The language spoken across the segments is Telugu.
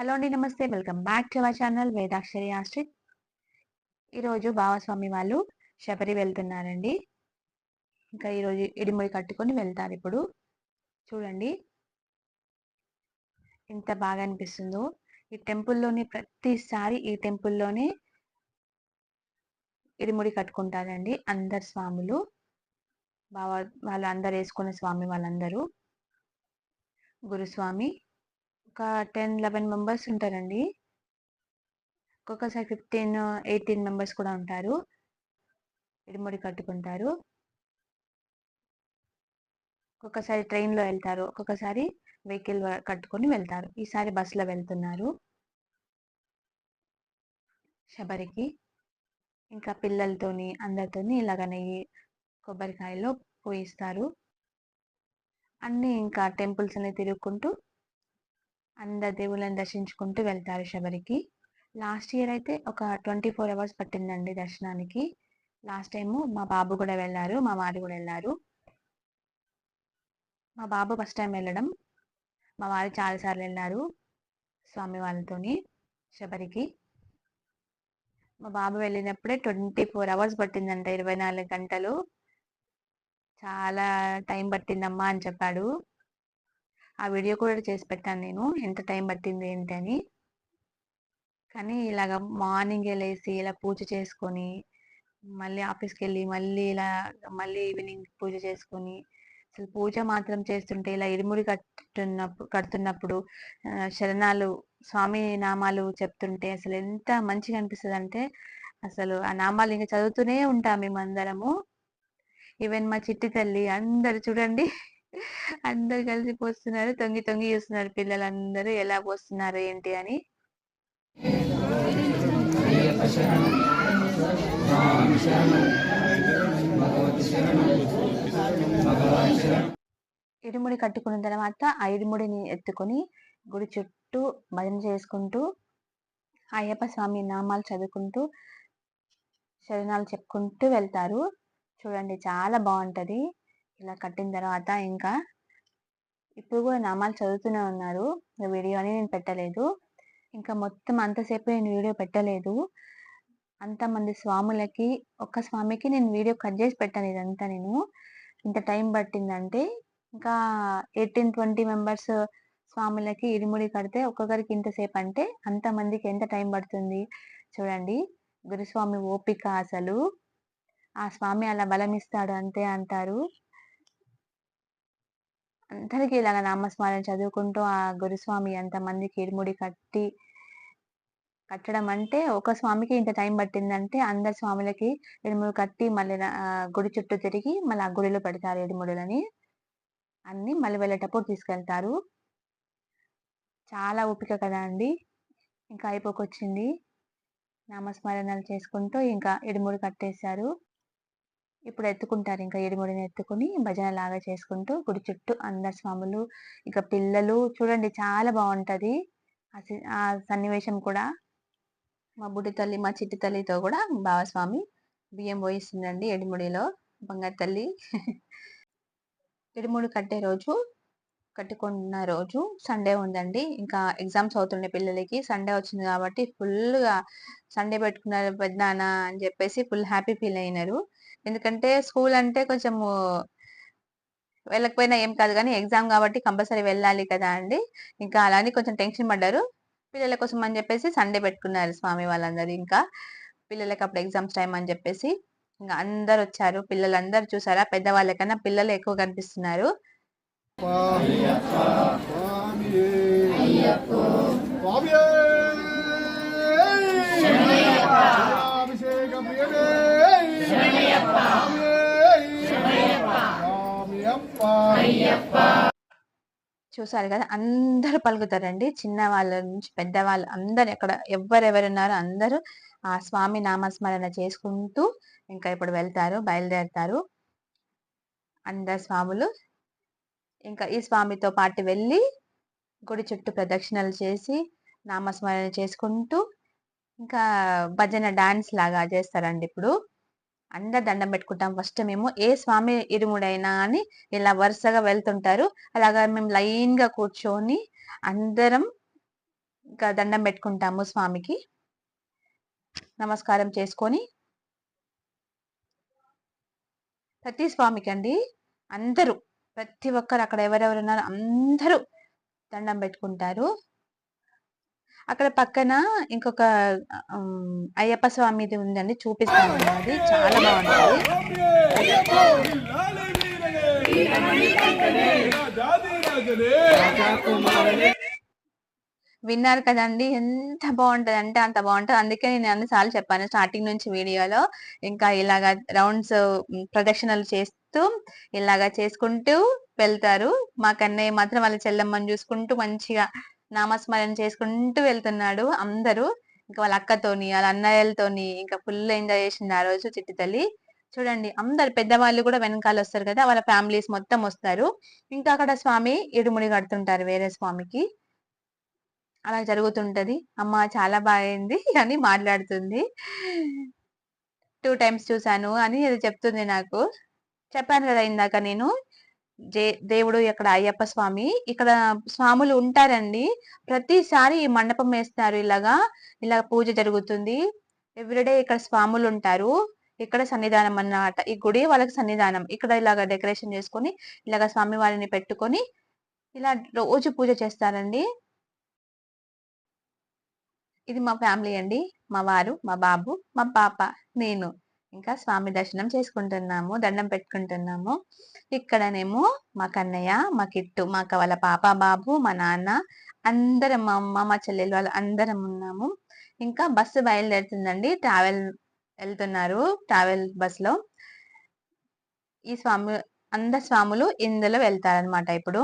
హలో అండి నమస్తే. Welcome back to our channel Vedakshari Ashrith ఈరోజు భావస్వామి వాళ్ళు శబరి వెళ్తున్నారండి. ఇంకా ఈరోజు ఇడిముడి కట్టుకొని వెళ్తారు ఇప్పుడు. చూడండి. ఎంత బాగా అనిపిస్తుందో. ఈ టెంపుల్లోని ప్రతిసారి ఈ టెంపుల్లోనే ఇడిముడి కట్టుకుంటారండి అందరు స్వాములు. బావ వాళ్ళు అందరు వేసుకున్న స్వామి వాళ్ళందరూ. గురుస్వామి ఒక టెన్ లెవెన్ మెంబర్స్ ఉంటారండి. ఒక్కొక్కసారి ఫిఫ్టీన్ ఎయిటీన్ మెంబర్స్ కూడా ఉంటారు. ఇడిముడి కట్టుకుంటారు. ఒక్కొక్కసారి ట్రైన్లో వెళ్తారు. ఒక్కొక్కసారి వెహికల్ కట్టుకొని వెళ్తారు. ఈసారి బస్సులో వెళ్తున్నారు. శబరికి. ఇంకా పిల్లలతోని అందరితోని ఇలాగనే కొబ్బరికాయలో పోయిస్తారు. అన్నీ ఇంకా టెంపుల్స్ అన్ని తిరుగుకుంటూ అందరు దేవుళ్ళని దర్శించుకుంటూ వెళ్తారు శబరికి. లాస్ట్ ఇయర్ అయితే ఒక ట్వంటీ ఫోర్ అవర్స్ పట్టిందండి దర్శనానికి. లాస్ట్ టైము మా బాబు కూడా వెళ్ళారు మా వారు కూడా వెళ్ళారు. మా బాబు ఫస్ట్ టైం వెళ్ళడం. మా వారు చాలాసార్లు వెళ్ళారు స్వామి వాళ్ళతోని శబరికి. మా బాబు వెళ్ళినప్పుడే ట్వంటీ ఫోర్ అవర్స్ పట్టిందంట ఇరవై నాలుగు గంటలు. చాలా టైం పట్టిందమ్మా అని చెప్పాడు. ఆ వీడియో కూడా చేసి పెట్టాను నేను. ఎంత టైం పట్టింది ఏంటి అని. కానీ ఇలాగ మార్నింగే లేసి ఇలా పూజ చేసుకొని మళ్ళీ ఆఫీస్కి వెళ్ళి మళ్ళీ ఇలా మళ్ళీ ఈవినింగ్ పూజ చేసుకొని అసలు పూజ మాత్రం చేస్తుంటే ఇలా ఇరుముడి కట్టున్నప్పుడు కడుతున్నప్పుడు శరణాలు స్వామి నామాలు చెప్తుంటే అసలు ఎంత మంచిగా అనిపిస్తుంది అంటే అసలు ఆ నామాలు ఇంకా చదువుతూనే ఉంటాం మేమందరము. ఈవెన్ మా చిట్టి తల్లి అందరు చూడండి. అందరు కలిసి పోస్తున్నారు తొంగి తొంగి చూస్తున్నారు పిల్లలందరూ ఎలా పోస్తున్నారు ఏంటి అని. ఇరుముడి కట్టుకున్న తర్వాత ఆ ఎత్తుకొని గుడి చుట్టూ భజన చేసుకుంటూ అయ్యప్ప స్వామి నామాలు చదువుకుంటూ శరణాలు చెప్పుకుంటూ వెళ్తారు. చూడండి చాలా బాగుంటది. ఇలా కట్టిన తర్వాత ఇంకా ఇప్పుడు కూడా నామాలు చదువుతూనే ఉన్నారు. వీడియో అని నేను పెట్టలేదు. ఇంకా మొత్తం అంతసేపు నేను వీడియో పెట్టలేదు. అంతమంది స్వాములకి ఒక్క స్వామికి నేను వీడియో కట్ చేసి పెట్టాను ఇదంతా నేను. ఇంత టైం పట్టిందంటే ఇంకా ఎయిటీన్ ట్వంటీ మెంబర్స్ స్వాములకి ఇరుముడి కడితే ఒక్కొక్కరికి ఇంతసేపు అంటే అంతమందికి ఎంత టైం పడుతుంది? చూడండి. గురుస్వామి ఓపిక అసలు. ఆ స్వామి అలా బలమిస్తాడు అంతే అంటారు. అందరికీ ఇలాగ నామస్మరణ చదువుకుంటూ ఆ గురుస్వామి అంతమందికి ఇరుముడి కట్టి కట్టడం అంటే ఒక స్వామికి ఇంత టైం పట్టిందంటే అందరి స్వాములకి ఇరుముడు కట్టి మళ్ళీ గుడి చుట్టూ తిరిగి మళ్ళీ ఆ గుడిలో పెడతారు ఇరుముడులని. అన్ని మళ్ళీ వెళ్ళేటప్పుడు తీసుకెళ్తారు. చాలా ఓపిక కదా అండి. ఇంకా అయిపోకొచ్చింది. నామస్మరణలు చేసుకుంటూ ఇంకా ఇడుముడు కట్టేశారు. ఇప్పుడు ఎత్తుకుంటారు. ఇంకా ఏడుముడిని ఎత్తుకుని భజన లాగా చేసుకుంటూ గుడి చుట్టూ అందరు స్వాములు ఇక పిల్లలు చూడండి చాలా బాగుంటది. ఆ సన్నివేశం కూడా మా బుడ్డి తల్లి మా చిట్టి తల్లితో కూడా బావస్వామి బియ్యం పోయిస్తుందండి ఎడిముడిలో బంగారు తల్లి. ఇడుముడు కట్టే రోజు కట్టుకున్న రోజు సండే ఉందండి. ఇంకా ఎగ్జామ్స్ అవుతుండే పిల్లలకి సండే వచ్చింది కాబట్టి ఫుల్గా సండే పెట్టుకున్నారు పెద్దనాన్న అని చెప్పేసి ఫుల్ హ్యాపీ ఫీల్ అయినారు. ఎందుకంటే స్కూల్ అంటే కొంచెము వెళ్ళకపోయినా ఏం కాదు కానీ ఎగ్జామ్ కాబట్టి కంపల్సరీ వెళ్ళాలి కదా అండి. ఇంకా అలానే కొంచెం టెన్షన్ పడ్డారు. పిల్లల కోసం అని చెప్పేసి సండే పెట్టుకున్నారు స్వామి వాళ్ళందరూ ఇంకా. పిల్లలకి అప్పుడు ఎగ్జామ్స్ టైం అని చెప్పేసి ఇంకా అందరు వచ్చారు. పిల్లలందరూ చూసారా? పెద్దవాళ్ళకన్నా పిల్లలు ఎక్కువ కనిపిస్తున్నారు. చూసారు కదా! అందరూ పలుకుతారండి. చిన్న వాళ్ళ నుంచి పెద్దవాళ్ళు అందరు ఎక్కడ ఎవరెవరున్నారో అందరూ ఆ స్వామి నామస్మరణ చేసుకుంటూ ఇంకా ఇప్పుడు వెళ్తారు బయలుదేరుతారు. అందరు స్వాములు ఇంకా ఈ స్వామితో పాటు వెళ్ళి గుడి చుట్టూ ప్రదక్షిణలు చేసి నామస్మరణ చేసుకుంటూ ఇంకా భజన డాన్స్ లాగా చేస్తారండి ఇప్పుడు. అందరు దండం పెట్టుకుంటాం. ఫస్ట్ మేము ఏ స్వామి ఇరుముడైనా అని ఇలా వరుసగా వెళ్తుంటారు. అలాగా మేము లైన్గా కూర్చొని అందరం ఇంకా దండం పెట్టుకుంటాము స్వామికి. నమస్కారం చేసుకొని ప్రతి స్వామికి అండి అందరూ ప్రతి ఒక్కరు అక్కడ ఎవరెవరు ఉన్నారో అందరూ దండం పెట్టుకుంటారు. అక్కడ పక్కన ఇంకొక అయ్యప్ప స్వామిది ఉందండి. చూపిస్తాను అది చాలా బాగుంటుంది. విన్నారు కదండి. ఎంత బాగుంటది అంటే అంత బాగుంటది. అందుకే నేను అన్నిసార్లు చెప్పాను స్టార్టింగ్ నుంచి వీడియోలో. ఇంకా ఇలాగా రౌండ్స్ ప్రదక్షిణలు చేస్తూ ఇలాగా చేసుకుంటూ వెళ్తారు. మా కన్నయ్య మాత్రం వాళ్ళ చెల్లెమ్మని చూసుకుంటూ మంచిగా నామస్మరణ చేసుకుంటూ వెళ్తున్నాడు అందరూ. ఇంకా వాళ్ళ అక్కతోని వాళ్ళ అన్నయ్యలతోని ఇంకా ఫుల్ ఎంజాయ్ చేసింది ఆ రోజు చిట్టి తల్లి. చూడండి అందరు పెద్దవాళ్ళు కూడా వెనకాల వస్తారు కదా వాళ్ళ ఫ్యామిలీస్ మొత్తం వస్తారు. ఇంకా అక్కడ స్వామి ఇడుముడి కడుతుంటారు వేరే స్వామికి. అలా జరుగుతుంటది. అమ్మ చాలా బాగైంది అని మాట్లాడుతుంది. టూ టైమ్స్ చూసాను అని అది చెప్తుంది నాకు. చెప్పాను కదా ఇందాక నేను. దేవుడు ఇక్కడ అయ్యప్ప స్వామి. ఇక్కడ స్వాములు ఉంటారండి. ప్రతిసారి ఈ మండపం వేస్తారు ఇలాగా. ఇలా పూజ జరుగుతుంది. ఎవ్రీడే ఇక్కడ స్వాములు ఉంటారు. ఇక్కడ సన్నిధానం అన్నమాట. ఈ గుడి వాళ్ళకి సన్నిధానం. ఇక్కడ ఇలాగ డెకరేషన్ చేసుకొని ఇలాగ స్వామి వారిని పెట్టుకొని ఇలా రోజు పూజ చేస్తారండి. ఇది మా ఫ్యామిలీ అండి. మా వారు మా బాబు మా పాప నేను. ఇంకా స్వామి దర్శనం చేసుకుంటున్నాము దండం పెట్టుకుంటున్నాము. ఇక్కడనేమో మా కన్నయ్య మా కిట్టు మా వాళ్ళ పాప బాబు మా నాన్న అందరం మా అమ్మ మా చెల్లెలు వాళ్ళు అందరం ఉన్నాము. ఇంకా బస్సు బయలుదేరుతుందండి ట్రావెల్ వెళ్తున్నారు ట్రావెల్ బస్సులో. ఈ స్వామి అందరు స్వాములు ఇందులో వెళ్తారనమాట ఇప్పుడు.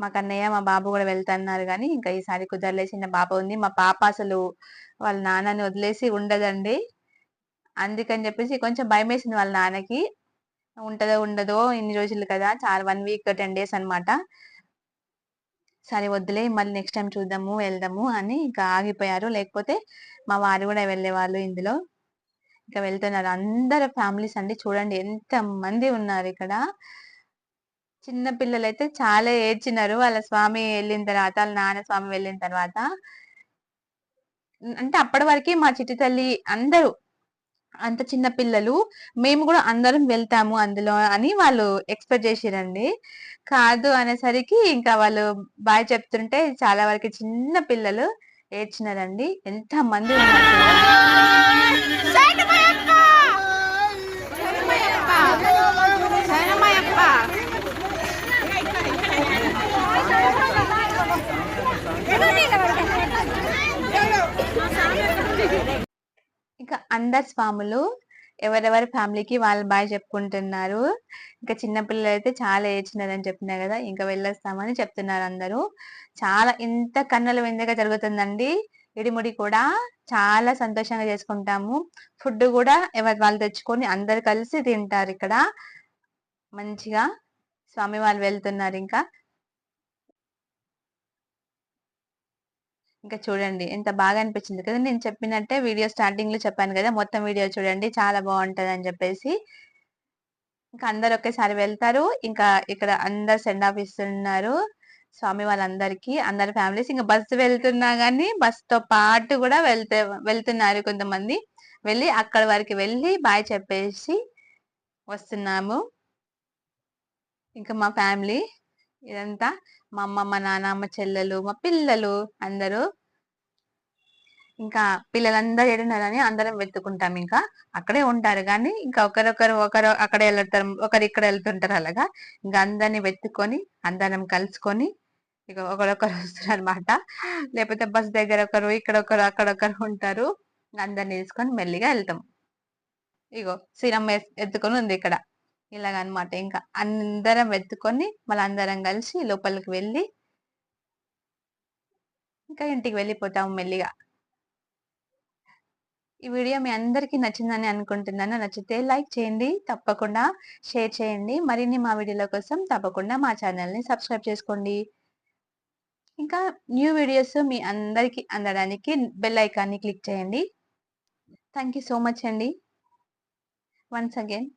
మా కన్నయ్య మా బాబు కూడా వెళ్తున్నారు కానీ ఇంకా ఈసారి కుదరలేసి చిన్న పాప ఉంది. మా పాప అసలు వాళ్ళ నాన్నని వదిలేసి ఉండదండి. అందుకని చెప్పేసి కొంచెం భయం వేసింది వాళ్ళ నాన్నకి. ఉంటదో ఉండదో ఇన్ని రోజులు కదా చాలా వన్ వీక్ టెన్ డేస్ అనమాట సరే వద్దులే మళ్ళీ నెక్స్ట్ టైం చూద్దాము వెళ్దాము అని ఇంకా ఆగిపోయారు. లేకపోతే మా వారు కూడా వెళ్ళేవాళ్ళు ఇందులో. ఇంకా వెళ్తున్నారు. అందరు ఫ్యామిలీస్ అండి చూడండి ఎంత మంది ఉన్నారు ఇక్కడ. చిన్న పిల్లలు అయితే చాలా ఏడ్చినారు. వాళ్ళ స్వామి వెళ్ళిన తర్వాత వాళ్ళ నాన్న స్వామి వెళ్ళిన తర్వాత. అంటే అప్పటి వరకు మా చిట్టి తల్లి అందరూ అంత చిన్న పిల్లలు మేము కూడా అందరం వెళ్తాము అందులో అని వాళ్ళు ఎక్స్పెక్ట్ చేసిరండి. కాదు అనేసరికి ఇంకా వాళ్ళు బాయ్ చెప్తుంటే చాలా వరకు చిన్న పిల్లలు ఏడ్చినారండి. ఎంత మంది ఇంకా అందరు స్వాములు ఎవరెవరి ఫ్యామిలీకి వాళ్ళు బాయ్ చెప్పుకుంటున్నారు. ఇంకా చిన్నపిల్లలు అయితే చాలా ఏడ్చినారని చెప్పినా కదా ఇంకా వెళ్ళొస్తామని చెప్తున్నారు అందరూ. చాలా ఇంత కన్నుల విందుగా జరుగుతుందండి. ఇడిముడి కూడా చాలా సంతోషంగా చేసుకుంటాము. ఫుడ్ కూడా ఎవరి వాళ్ళు తెచ్చుకొని అందరు కలిసి తింటారు ఇక్కడ. మంచిగా స్వామి వాళ్ళు వెళ్తున్నారు ఇంకా. ఇంకా చూడండి ఎంత బాగా అనిపించింది కదా! నేను చెప్పినట్టే వీడియో స్టార్టింగ్లో చెప్పాను కదా! మొత్తం వీడియో చూడండి చాలా బాగుంటది అని చెప్పేసి. ఇంకా అందరు ఒకేసారి వెళ్తారు. ఇంకా ఇక్కడ అందరు సెండ్ ఆఫ్ ఇస్తున్నారు. స్వామి వాళ్ళందరికీ అందరి ఫ్యామిలీస్. ఇంకా బస్సు వెళ్తున్నా గానీ బస్తో పాటు కూడా వెళ్తే వెళ్తున్నారు కొంతమంది. వెళ్ళి అక్కడ వరకు వెళ్ళి బాయ్ చెప్పేసి వస్తున్నాము. ఇంకా మా ఫ్యామిలీ ఇదంతా. మా అమ్మ మా నాన్న మా చెల్లెలు మా పిల్లలు అందరూ ఇంకా పిల్లలందరూ ఏడున్నారని అందరం వెతుకుంటాం ఇంకా. అక్కడే ఉంటారు కానీ ఇంకా ఒకరొకరు ఒకరు అక్కడే వెళ్తారు ఒకరు ఇక్కడ వెళ్తుంటారు అలాగా. ఇంకా అందరిని వెతుకొని అందరం కలుసుకొని ఇక ఒకరొకరు వస్తారు అనమాట లేకపోతే బస్ దగ్గర ఒకరు ఇక్కడ ఒకరు అక్కడ ఒకరు ఉంటారు. అందరిని తీసుకొని మెల్లిగా వెళ్తాం. ఇగో శ్రీరమ్మ ఎత్తుకొని ఉంది ఇక్కడ. ఇలాగనమాట. ఇంకా అందరం వెతుకొని మళ్ళీ అందరం కలిసి లోపలికి వెళ్ళి ఇంకా ఇంటికి వెళ్ళిపోతాము మెల్లిగా. ఈ వీడియో మీ అందరికీ నచ్చిందని అనుకుంటున్నాను. నచ్చితే లైక్ చేయండి తప్పకుండా షేర్ చేయండి. మరిన్ని మా వీడియోల కోసం తప్పకుండా మా ఛానల్ని సబ్స్క్రైబ్ చేసుకోండి. ఇంకా న్యూ వీడియోస్ మీ అందరికీ అందడానికి బెల్ ఐకాన్ని క్లిక్ చేయండి. థ్యాంక్ సో మచ్ అండి. Once again.